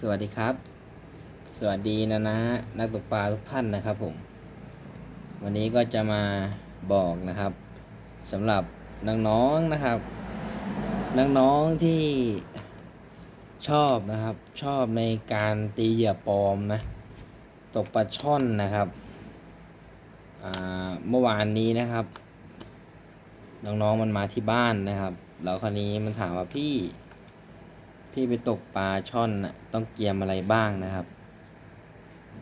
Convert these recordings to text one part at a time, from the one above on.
สวัสดีครับ สวัสดีนะนะนักตกปลาทุกท่านนะครับผม วันนี้ก็จะมาบอกนะครับสำหรับน้องๆนะครับน้องๆที่ชอบนะครับ ชอบในการตีเหยื่อปลอมนะตกปลาช่อนนะครับเมื่อวานนี้นะครับ น้องๆมันมาที่บ้านนะครับ แล้วคราวนี้มันถามว่าพี่ พี่ไปตกปลาช่อนต้องเกียมอะไรบ้างนะครับ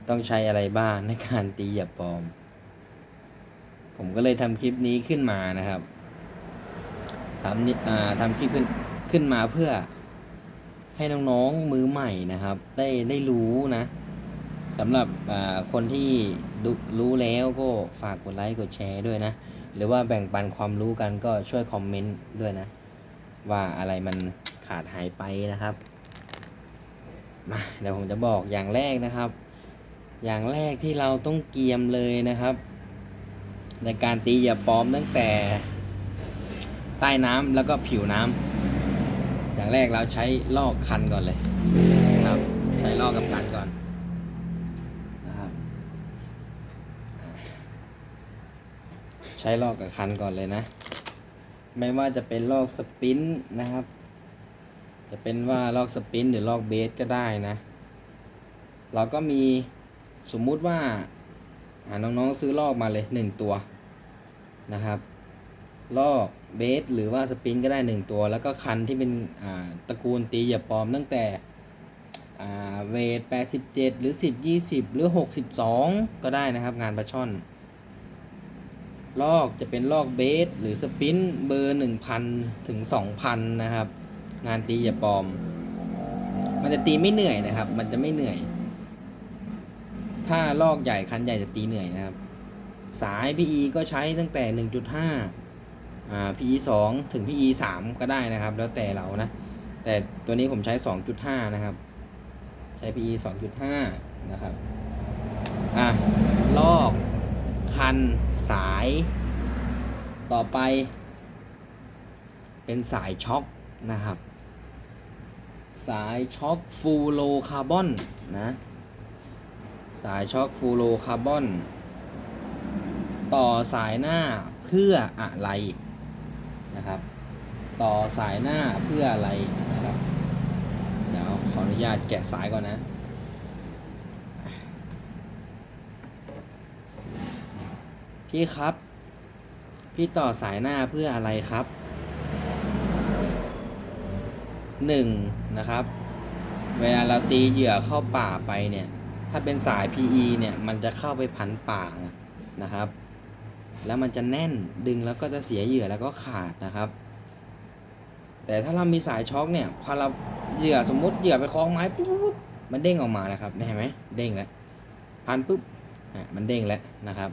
ต้องใช้อะไรบ้างในการตีเหยื่อปลอม ผมก็เลยทำคลิปนี้ขึ้นมานะครับทำนิดอ่ทำคลิปขึ้นขึ้นมาเพื่อให้น้องๆมือใหม่นะครับ ได้ได้รู้นะสำหรับคนที่รู้แล้วก็ฝากกดไลค์กดแชร์ด้วยนะ หรือว่าแบ่งปันความรู้กันก็ช่วยคอมเมนต์ด้วยนะ ว่าอะไรมัน ขาดหายไปนะครับ มาเดี๋ยวผมจะบอกอย่างแรกนะครับ อย่างแรกที่เราต้องเกียมเลยนะครับ ในการตีเหยื่อปลอมตั้งแต่ใต้น้ำแล้วก็ผิวน้ำอย่างแรกเราใช้ลอกคันก่อนเลยนะครับ ใช้ลอกกับคันก่อนนะครับ ใช้ลอกกับคันก่อนเลยนะ ไม่ว่าจะเป็นลอกสปินนะครับ จะเป็นว่าลอกสปินหรือลอกเบสก็ได้นะ เราก็มีสมมุติว่าน้องๆซื้อลอกมาเลยหนึ่งตัวนะครับ ลอกเบสหรือว่าสปินก็ได้หนึ่งตัว แล้วก็คันที่เป็นตระกูลตีหยียบปลอมตั้งแต่เวท87 หรือ 10 20 หรือ 62 ก็ได้นะครับงานปลาช่อน ลอกจะเป็นลอกเบสหรือสปินเบอร์ 1,000 ถึง 2,000 นะครับ งานตีอย่าปลอม มันจะตีไม่เหนื่อยนะครับ มันจะไม่เหนื่อย ถ้าลอกใหญ่คันใหญ่จะตีเหนื่อยนะครับ สาย PE ก็ใช้ตั้งแต่ 1.5อ่า PE 2 ถึง PE 3 ก็ได้นะครับ แล้วแต่เรานะ แต่ตัวนี้ผมใช้ 2.5 นะครับ ใช้ PE 2.5 นะครับ อะ ลอกคันสายต่อไปเป็นสายช็อคนะครับ สายช็อคฟูโลคาร์บอนนะสายช็อคฟูโลคาร์บอน ต่อสายหน้าเพื่ออะไรนะครับ ต่อสายหน้าเพื่ออะไรนะครับเดี๋ยวขออนุญาตแกะสายก่อนนะพี่ครับ พี่ต่อสายหน้าเพื่ออะไรครับ หนึ่งนะครับ เวลาเราตีเหยื่อเข้าป่าไปเนี่ย ถ้าเป็นสาย PE เนี่ยมันจะเข้าไปพันป่านะครับ แล้วมันจะแน่นดึงแล้วก็จะเสียเหยื่อแล้วก็ขาดนะครับ แต่ถ้าเรามีสายช็อคเนี่ยพอเราเหยื่อสมมติเหยื่อไปคล้องไม้ปุ๊บมันเด้งออกมาแล้วครับเห็นไหมเด้งแล้วพันปุ๊บอะมันเด้งแล้วนะครับ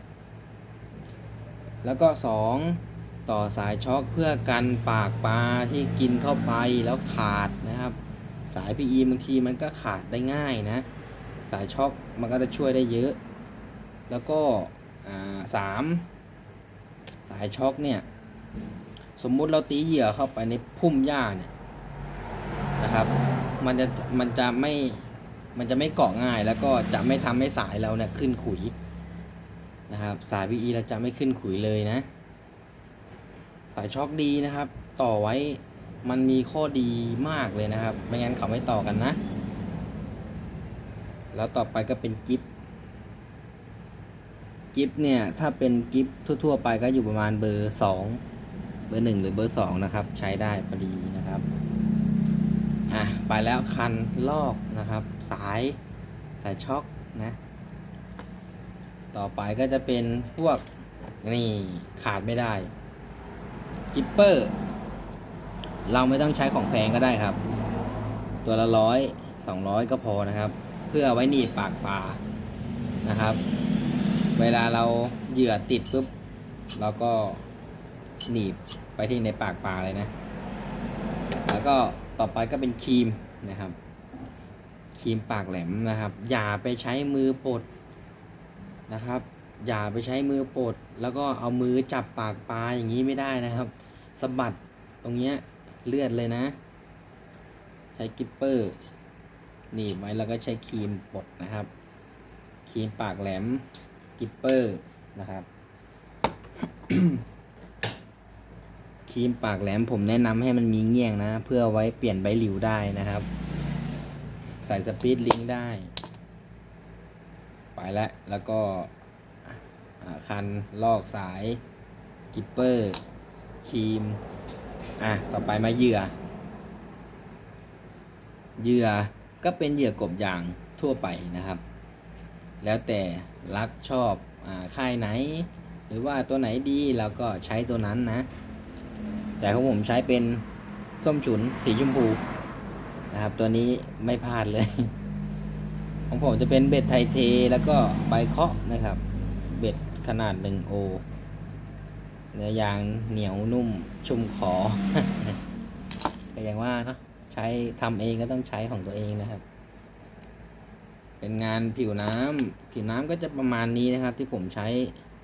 แล้วก็ 2 ต่อสายช็อคเพื่อกันปากปลาที่กินเข้าไปแล้วขาดนะครับ สาย PE บางทีมันก็ขาดได้ง่ายนะ สายช็อคมันก็จะช่วยได้เยอะ แล้วก็สามสายช็อคเนี่ย สมมุติเราตีเหยื่อเข้าไปในพุ่มหญ้าเนี่ยนะครับ มันจะมันจะไม่มันจะไม่เกาะง่ายแล้วก็จะไม่ทำให้สายเราเนี่ยขึ้นขุยนะครับ สาย PE เราจะไม่ขึ้นขุยเลยนะ สายช็อคดีนะครับ ต่อไว้มันมีข้อดีมากเลยนะครับ ไม่งั้นเขาไม่ต่อกันนะ แล้วต่อไปก็เป็นกิฟกิฟเนี่ย ถ้าเป็นกิฟทั่ว ๆ ไปก็อยู่ประมาณเบอร์สองเบอร์หนึ่งหรือเบอร์สองนะครับ ใช้ได้พอดีนะครับ อะ ไปแล้วคันลอกนะครับ สายสายช็อคนะ ต่อไปก็จะเป็นพวกนี่ขาดไม่ได้ กิปเปอร์ เราไม่ต้องใช้ของแพงก็ได้ครับ ตัวละร้อยสองร้อยก็พอนะครับ เพื่อไว้หนีบปากปลานะครับ เวลาเราเหยื่อติดปุ๊บเราก็หนีบไปที่ในปากปลาเลยนะ แล้วก็ต่อไปก็เป็นครีมนะครับครีมปากแหลมนะครับ อย่าไปใช้มือปดนะครับ อย่าไปใช้มือปด แล้วก็เอามือจับปากปลาอย่างนี้ไม่ได้นะครับ สะบัดตรงเนี้ยเลือดเลยนะ ใช้กิปเปอร์หนีบไว้แล้วก็ใช้ครีมปดนะครับ ครีมปากแหลมกิปเปอร์นะครับครีมปากแหลมผมแนะนำให้มันมีเงี่ยงนะ เพื่อไว้เปลี่ยนใบหลิวได้นะครับ ใส่สปีดลิงก์ได้ ไปแล้ว แล้วก็คันลอกสายกิปเปอร์ ครีม อะ ต่อไปมาเหยื่อ เหยื่อก็เป็นเหยื่อกบยางทั่วไปนะครับ แล้วแต่รักชอบอาค่ายไหน หรือว่าตัวไหนดีเราก็ใช้ตัวนั้นนะ แต่ของผมใช้เป็นส้มฉุนสีชมพูนะครับ ตัวนี้ไม่พลาดเลย ของผมจะเป็นเบ็ดไทเทแล้วก็ใบเคาะนะครับ เบ็ดขนาด1โอ เนื้อยางเหนียวนุ่มชุ่มคอก็อย่างว่าเนาะใช้ทำเองก็ต้องใช้ของตัวเองนะครับ เป็นงานผิวน้ำผิวน้ำก็จะประมาณนี้นะครับ ที่ผมใช้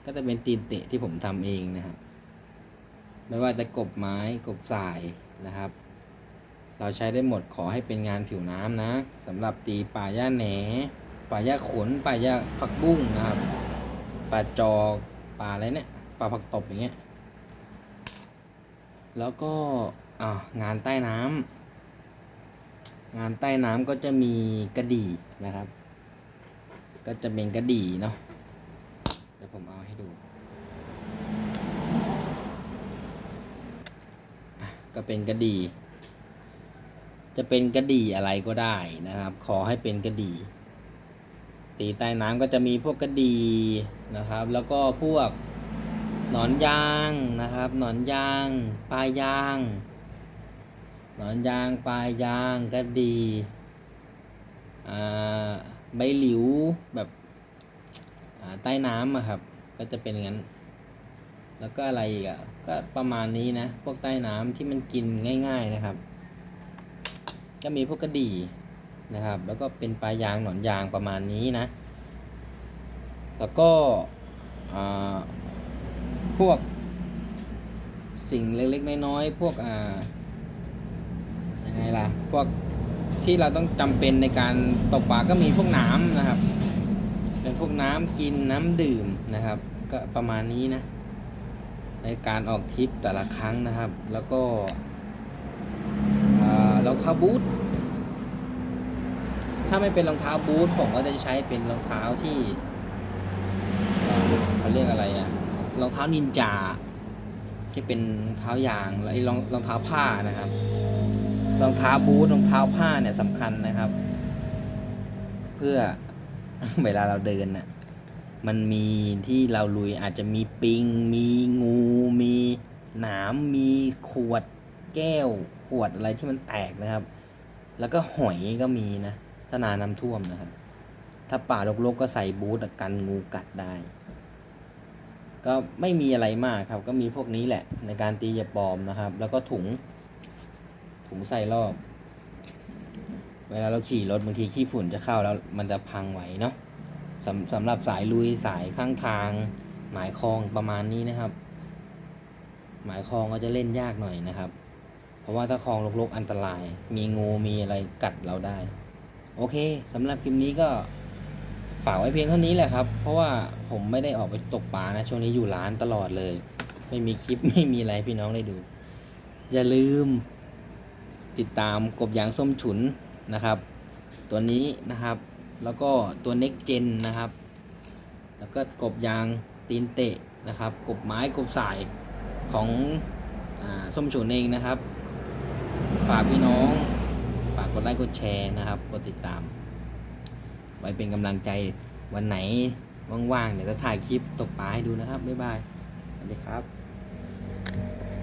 ก็จะเป็นตีนเตะที่ผมทำเองนะครับ ไม่ว่าจะกบไม้กบสายนะครับ เราใช้ได้หมดขอให้เป็นงานผิวน้ำนะสำหรับตีป่าหญ้าแหนป่าหญ้าขนป่าหญ้าผักบุ้งนะครับป่าจอกป่าอะไรเนี่ย ป่าผักตบอย่างเงี้ย แล้วก็อ่างานใต้น้ำงานใต้น้ำก็จะมีกระดี่นะครับ ก็จะเป็นกระดี่เนาะเดี๋ยวผมเอาให้ดูก็เป็นกระดี่จะเป็นกระดี่อะไรก็ได้นะครับ ขอให้เป็นกระดี่ตีใต้น้ำก็จะมีพวกกระดี่นะครับ แล้วก็พวก หนอนยางนะครับ หนอนยางปลายยาง หนอนยางปลายยางกระดี่อ่าใบหลิวแบบใต้น้ำอะครับ ก็จะเป็นอย่างนั้น แล้วก็อะไรอีกอะก็ประมาณนี้นะ พวกใต้น้ำที่มันกินง่าย ๆนะครับ ก็มีพวกกระดี่นะครับ แล้วก็เป็นปลายางหนอนยางประมาณนี้นะ แล้วก็อ่า พวกสิ่งเล็กๆ น้อยๆ พวกอ่ายังไงล่ะ พวกที่เราต้องจำเป็นในการตกปลาก็มีพวกน้ำนะครับ เป็นพวกน้ำกินน้ำดื่มนะครับ ก็ประมาณนี้นะ ในการออกทริปแต่ละครั้งนะครับ แล้วก็รองเท้าบูทถ้าไม่เป็นรองเท้าบูทผมก็จะใช้เป็นรองเท้าที่เอ่อเขาเรียกอะไรอะ รองเท้านินจาที่เป็นเท้ายางแล้วไอ้รองรองเท้าผ้านะครับ รองเท้าบูทรองเท้าผ้าเนี่ยสำคัญนะครับ เพื่อเวลาเราเดินน่ะมันมีที่เราลุยอาจจะมีปิง มีงู มีหนามมีขวดแก้ว ขวดอะไรที่มันแตกนะครับ แล้วก็หอยก็มีนะถ้านาน้ำท่วมนะครับ ถ้าป่ารกๆก็ใส่บูทกันงูกัดได้ ก็ไม่มีอะไรมากครับ ก็มีพวกนี้แหละ ในการตีเหยาปลอมนะครับ แล้วก็ถุง ถุงใส่รอบ เวลาเราขี่รถบางทีขี้ฝุ่นจะเข้าแล้วมันจะพังไหวเนาะสำสำหรับสายลุยสายข้างทาง หมายคลองประมาณนี้นะครับ หมายคลองก็จะเล่นยากหน่อยนะครับ เพราะว่าถ้าคลองรกๆอันตราย มีงูมีอะไรกัดเราได้ โอเคสำหรับคลิปนี้ก็ ฝากไว้เพียงเท่านี้แหละครับ เพราะว่าผมไม่ได้ออกไปตกปลานะ ช่วงนี้อยู่ร้านตลอดเลย ไม่มีคลิปไม่มีอะไรพี่น้องได้ดู อย่าลืม ติดตามกบยางส้มฉุนนะครับ ตัวนี้นะครับ แล้วก็ตัวเน็กเจนนะครับ แล้วก็กบยางตีนเตะนะครับ กบไม้กบสายของอส้มฉุนเองนะครับ ฝากพี่น้อง ฝากกดไลค์กดแชร์นะครับ กดติดตาม ว้เป็นกำลังใจวันไหนว่างๆเดี๋ยวจะถ่ายคลิปตกปลาให้ดูนะครับบ๊ายบายสวัสดีครับ